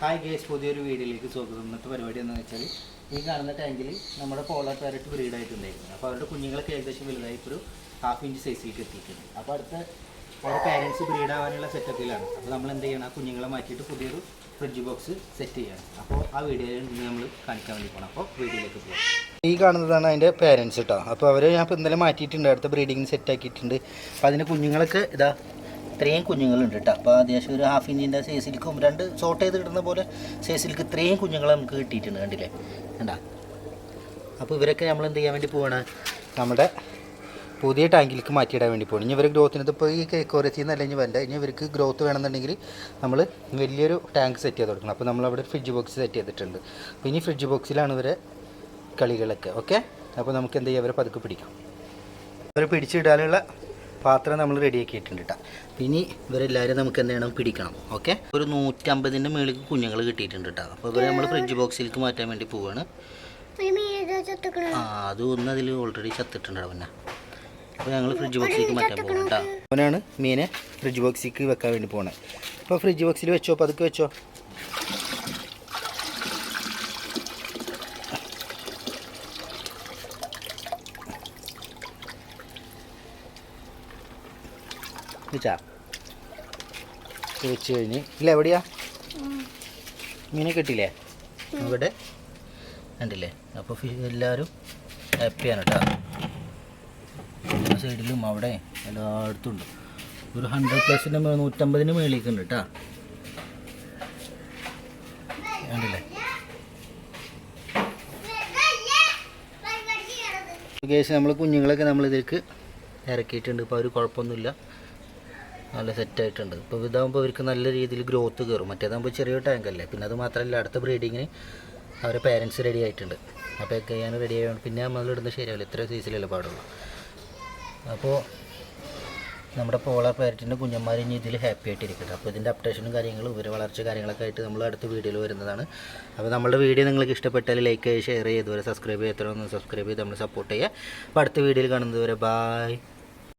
Hi guys പുതിയൊരു വീഡിയോയിലേക്ക് സ്വാഗതം. ഇന്നത്തെ പരിപാടി എന്താണെന്ന് വെച്ചാൽ ഈ കാണുന്ന ടാങ്കിൽ നമ്മുടെ പോളാർ പാരറ്റ് ബ്രീഡ് ആയിട്ടുണ്ടായിരുന്നു. അപ്പോൾ അവരുടെ കുഞ്ഞുങ്ങളൊക്കെ ഏകദേശം വലുതായി ഇപ്പോൾ ഒരു ഹാഫ് ഇഞ്ച് സൈസിലേക്ക് എത്തിയിട്ടുണ്ട്. അപ്പോൾ അടുത്ത അവരുടെ പാരൻസ് ബ്രീഡ് ആവാനുള്ള സെറ്റപ്പിലാണ് അപ്പോൾ നമ്മൾ എന്ത് ചെയ്യണം? ആ കുഞ്ഞുങ്ങളെ മാറ്റിയിട്ട് പുതിയൊരു ഫ്രിഡ്ജ് ബോക്സ് സെറ്റ് ചെയ്യണം. അപ്പോൾ ആ വീഡിയോ നമ്മൾ കാണിക്കാൻ വേണ്ടി പോകണം അപ്പോൾ വീഡിയോയിലേക്ക് പോകാം ഈ കാണുന്നതാണ് അതിന്റെ പാരൻസ് കേട്ടോ അപ്പോൾ അവർ ഞാൻ ഇപ്പോൾ ഇന്നലെ മാറ്റിയിട്ടുണ്ട്. അടുത്ത ബ്രീഡിങ് സെറ്റ് ആക്കിയിട്ടുണ്ട്. അപ്പോൾ അതിന്റെ കുഞ്ഞുങ്ങളൊക്കെ ഇതാ ഇത്രയും കുഞ്ഞുങ്ങളുണ്ട് കേട്ടോ. അപ്പോൾ അത്യാവശ്യം ഒരു ഹാഫ് ഇഞ്ചിന്റെ സൈസിലേക്കും രണ്ട് സോട്ട് ചെയ്ത് കിട്ടുന്ന പോലെ സൈസിലേക്ക് ഇത്രയും കുഞ്ഞുങ്ങളെ നമുക്ക് കിട്ടിയിട്ടുണ്ട് കണ്ടില്ലേ? കണ്ടാ? അപ്പോൾ ഇവരൊക്കെ നമ്മൾ എന്ത് ചെയ്യാൻ വേണ്ടി പോവാണ്? നമ്മുടെ പുതിയ ടാങ്കിലേക്ക് മാറ്റിയിടാൻ വേണ്ടി പോകണം ഇനി ഇവർ ഗ്രോത്തിന് ഇപ്പോൾ ഈ കേക്കോരത്തിൽ നിന്ന് അല്ലെങ്കിൽ വേണ്ട ഇനി ഇവർക്ക് ഗ്രോത്ത് വേണമെന്നുണ്ടെങ്കിൽ നമ്മൾ വലിയൊരു ടാങ്ക് സെറ്റ് ചെയ്ത് കൊടുക്കണം. അപ്പോൾ നമ്മളവിടെ ഫ്രിഡ്ജ് ബോക്സ് സെറ്റ് ചെയ്തിട്ടുണ്ട്. അപ്പോൾ ഇനി ഫ്രിഡ്ജ് ബോക്സിലാണ് ഇവരെ കളികളൊക്കെ. ഓക്കെ അപ്പോൾ നമുക്ക് എന്ത് ചെയ്യാം? അവരെ പതുക്കെ പിടിക്കാം. അവരെ പിടിച്ചിടാനുള്ള പാത്രം നമ്മൾ റെഡിയാക്കിയിട്ടുണ്ട് കേട്ടോ ഇനി ഇവരെല്ലാവരും നമുക്ക് എന്ത് ചെയ്യണം? പിടിക്കണം. ഓക്കെ ഒരു നൂറ്റമ്പതിന്റെ മുകളിൽ കുഞ്ഞുങ്ങൾ കിട്ടിയിട്ടുണ്ട് കേട്ടോ അപ്പോൾ ഇവരെ നമ്മൾ ഫ്രിഡ്ജ് ബോക്സിലേക്ക് മാറ്റാൻ വേണ്ടി പോവാണ്. ആ അത് ഒന്ന് അതിൽ ഓൾറെഡി ചത്തിട്ടുണ്ട് പിന്നെ. അപ്പോൾ ഞങ്ങൾ ഫ്രിഡ്ജ് ബോക്സിലേക്ക് മാറ്റാൻ പോകണം കേട്ടോ അവനാണ് മീനെ ഫ്രിഡ്ജ് ബോക്സിലേക്ക് വെക്കാൻ വേണ്ടി പോകുന്നത് അപ്പോൾ ഫ്രിഡ്ജ് ബോക്സിൽ വെച്ചോ? അപ്പോൾ അതൊക്കെ വെച്ചോ? വെച്ചാ വെച്ച് കഴിഞ്ഞ്. ഇല്ല എവിടെയാ? മീനെ കിട്ടിയില്ലേ? ഇവിടെ. കണ്ടില്ലേ? അപ്പോൾ എല്ലാവരും ഹാപ്പിയാണ് കേട്ടോ സൈഡിലും അവിടെ എല്ലായിടത്തും ഉണ്ട്. ഒരു ഹൺഡ്രഡ് പ്ലസിന്റെ നൂറ്റമ്പതിന് മേളിലേക്ക് ഉണ്ട് കേട്ടോ കണ്ടില്ലേ? കേസ് നമ്മൾ കുഞ്ഞുങ്ങളൊക്കെ നമ്മൾ ഇതിലേക്ക് ഇറക്കിയിട്ടുണ്ട്. ഇപ്പോൾ അവർ കുഴപ്പമൊന്നുമില്ല. നല്ല സെറ്റായിട്ടുണ്ട് ഇപ്പോൾ ഇതാകുമ്പോൾ അവർക്ക് നല്ല രീതിയിൽ ഗ്രോത്ത് കയറും മറ്റേതാകുമ്പോൾ ചെറിയ ടാങ്കല്ലേ പിന്നെ അത് മാത്രമല്ല അടുത്ത ബ്രീഡിങ്ങിന് അവരെ പേരൻസ് റെഡി ആയിട്ടുണ്ട്. അപ്പോൾ ഒക്കെ ഞാൻ റെഡി ആയതുകൊണ്ട് പിന്നെ നമ്മൾ ഇടുന്ന ശരിയാവില്ല. ഇത്ര സൈസിലല്ലേ പാടുള്ളൂ. അപ്പോൾ നമ്മുടെ പോളാർ പാരറ്റിന്റെ കുഞ്ഞന്മാർ ഇനി ഇതിൽ ഹാപ്പി ആയിട്ടിരിക്കട്ടെ. അപ്പോൾ ഇതിന്റെ അപ്ഡേഷനും കാര്യങ്ങളും ഇവർ വളർച്ച കാര്യങ്ങളൊക്കെ ആയിട്ട് നമ്മൾ അടുത്ത വീഡിയോയിൽ വരുന്നതാണ്. അപ്പോൾ നമ്മുടെ വീഡിയോ നിങ്ങൾക്ക് ഇഷ്ടപ്പെട്ടാൽ ലൈക്ക് ചെയ്യുക ഷെയർ ചെയ്യുക ഇതുവരെ സബ്സ്ക്രൈബ് ചെയ്യാത്തവരൊന്ന് സബ്സ്ക്രൈബ് ചെയ്ത് നമ്മൾ സപ്പോർട്ട് ചെയ്യുക. അപ്പോൾ അടുത്ത വീഡിയോയിൽ കാണുന്നതുവരെ ബായ്